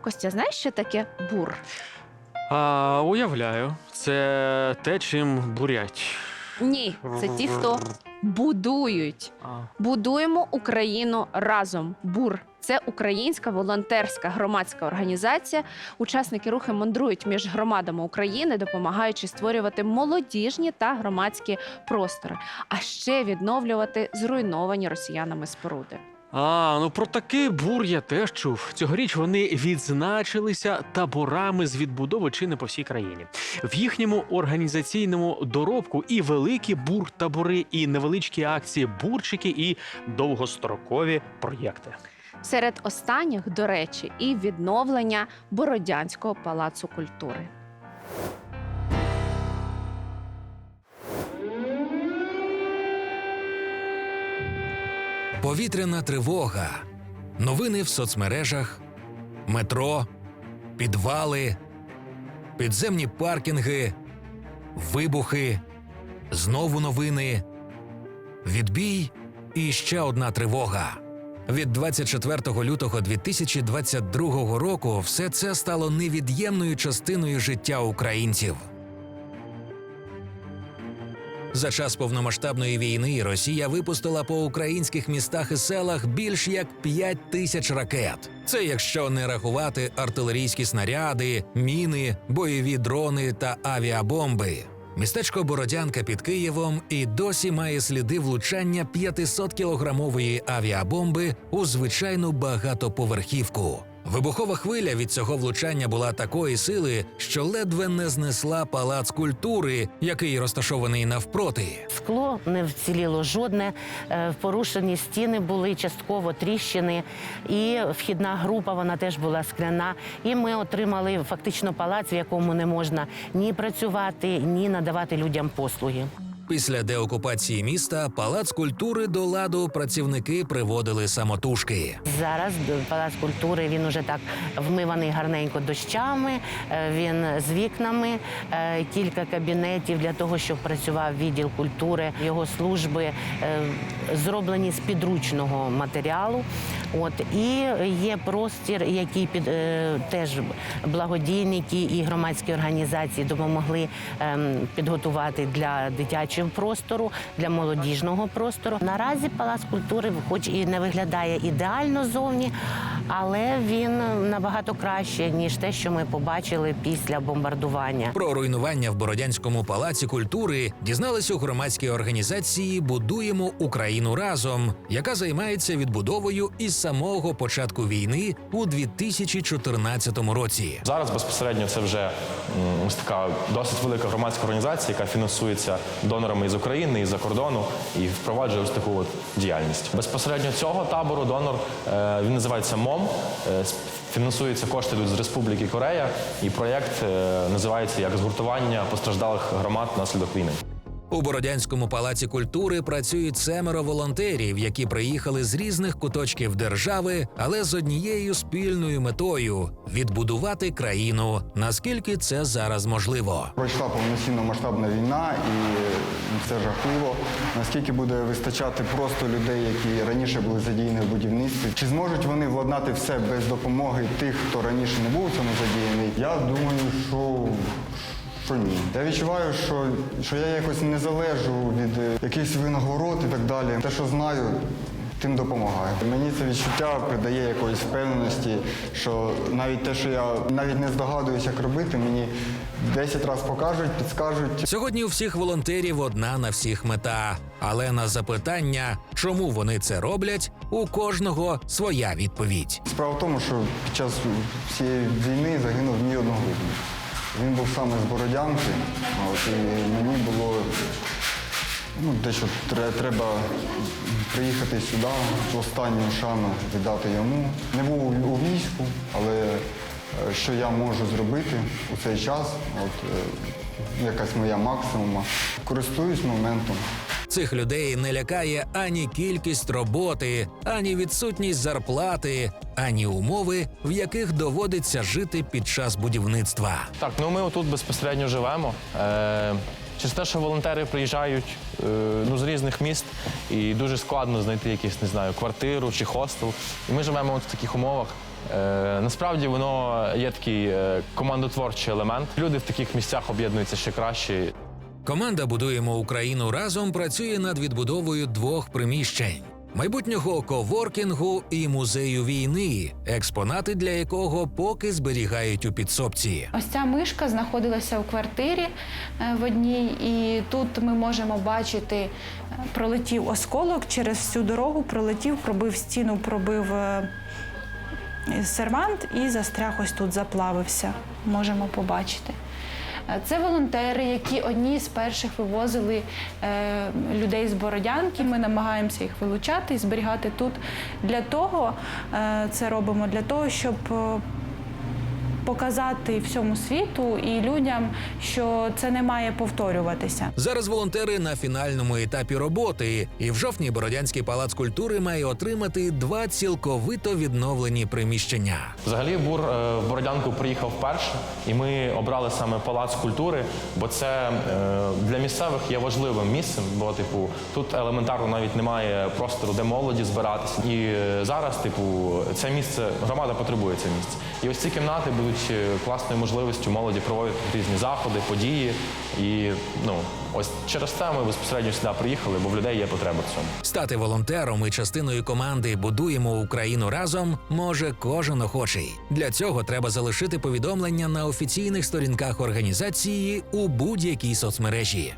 Костя, знаєш, що таке бур? А, уявляю, це те, чим бурять. Ні, це ті, хто будують. А. Будуємо Україну разом. Бур це українська волонтерська громадська організація. Учасники руху мандрують між громадами України, допомагаючи створювати молодіжні та громадські простори, а ще відновлювати зруйновані росіянами споруди. А, ну про такий бур я теж чув. Цьогоріч вони відзначилися таборами з відбудови чи не по всій країні. В їхньому організаційному доробку і великі бур-табори, і невеличкі акції бурчики, і довгострокові проєкти. Серед останніх, до речі, і відновлення Бородянського палацу культури. Повітряна тривога, новини в соцмережах, метро, підвали, підземні паркінги, вибухи, знову новини, відбій і ще одна тривога. Від 24 лютого 2022 року все це стало невід'ємною частиною життя українців. За час повномасштабної війни Росія випустила по українських містах і селах більш як 5 тисяч ракет. Це якщо не рахувати артилерійські снаряди, міни, бойові дрони та авіабомби. Містечко Бородянка під Києвом і досі має сліди влучання 500-кілограмової авіабомби у звичайну багатоповерхівку. Вибухова хвиля від цього влучання була такої сили, що ледве не знесла палац культури, який розташований навпроти. Скло не вціліло жодне, е, порушені стіни були частково тріщини, і вхідна група вона теж була скляна. І ми отримали фактично палац, в якому не можна ні працювати, ні надавати людям послуги. Після деокупації міста палац культури до ладу працівники приводили самотужки. Зараз палац культури він уже так вмиваний гарненько дощами. е, Він з вікнами, е, кілька кабінетів для того, щоб працював відділ культури. Його служби е, зроблені з підручного матеріалу. От і є простір, який під е, теж благодійники і громадські організації допомогли ем, підготувати для дитячого простору, для молодіжного простору. Наразі палац культури, хоч і не виглядає ідеально зовні, але він набагато краще ніж те, що ми побачили після бомбардування. Про руйнування в Бородянському палаці культури дізнались у громадській організації Будуємо Україну разом, яка займається відбудовою із самого початку війни у 2014 році. Зараз безпосередньо це вже м, ось така досить велика громадська організація, яка фінансується донорами із України і за кордону і впроваджує ось таку от діяльність. Безпосередньо цього табору донор е, він називається МОМ. фінансується Фінансуються кошти з Республіки Корея, і проєкт е, називається як згуртування постраждалих громад наслідок війни. У Бородянському палаці культури працюють семеро волонтерів, які приїхали з різних куточків держави, але з однією спільною метою відбудувати країну, наскільки це зараз можливо. Пройшла повноцінно масштабна війна, і це жахливо. Наскільки буде вистачати просто людей, які раніше були задіяні в будівництві? Чи зможуть вони владнати все без допомоги тих, хто раніше не був у цьому задіяний? Я думаю, що. Що ні. Я відчуваю, що, що я якось не залежу від е, якихось винагород і так далі. Те, що знаю, тим допомагаю. Мені це відчуття придає якоїсь впевненості, що навіть те, що я навіть не здогадуюсь, як робити, мені 10 разів покажуть, підскажуть. Сьогодні у всіх волонтерів одна на всіх мета. Але на запитання, чому вони це роблять, у кожного своя відповідь. Справа в тому, що під час цієї війни загинув мій одногрупник. Він був саме з Бородянки, от, і мені було ну, дещо тре- треба приїхати сюди, в останню шану віддати йому. Не був у війську, але е, що я можу зробити у цей час, от, е, якась моя максимума. Користуюсь моментом. Цих людей не лякає ані кількість роботи, ані відсутність зарплати, ані умови, в яких доводиться жити під час будівництва. Так, ну ми отут безпосередньо живемо. Е, через те, що волонтери приїжджають е, ну, з різних міст, і дуже складно знайти якусь, не знаю, квартиру чи хостел. І ми живемо от в таких умовах. Е, насправді воно є такий е, командотворчий елемент. Люди в таких місцях об'єднуються ще краще. Команда Будуємо Україну разом працює над відбудовою двох приміщень. Майбутнього коворкінгу і музею війни, експонати для якого поки зберігають у підсобці. Ось ця мишка знаходилася у квартирі е, в одній, і тут ми можемо бачити, е, пролетів осколок через всю дорогу, пролетів, пробив стіну, пробив е, сервант і застряг ось тут, заплавився. можемо побачити. Е, Це волонтери, які одні з перших вивозили е, людей з Бородянки. Ми намагаємося їх вилучати і зберігати тут. Для того е, це робимо для того, щоб показати всьому світу і людям, що це не має повторюватися. Зараз волонтери на фінальному етапі роботи, і в жовтні Бородянський палац культури має отримати два цілковито відновлені приміщення. Взагалі бур е, в Бородянку приїхав вперше, і ми обрали саме палац культури, бо це е, для місцевих є важливим місцем. Бо, типу, тут елементарно навіть немає простору, де молоді збиратися. І е, зараз, типу, це місце громада потребує це місце. І ось ці кімнати будуть е, класною можливістю молоді проводити різні заходи, події. І ну ось через це ми безпосередньо сюди приїхали, бо в людей є потреба в цьому. Стати волонтером і частиною команди Будуємо Україну разом може кожен охочий. Для цього треба залишити повідомлення на офіційних сторінках організації у будь-якій соцмережі.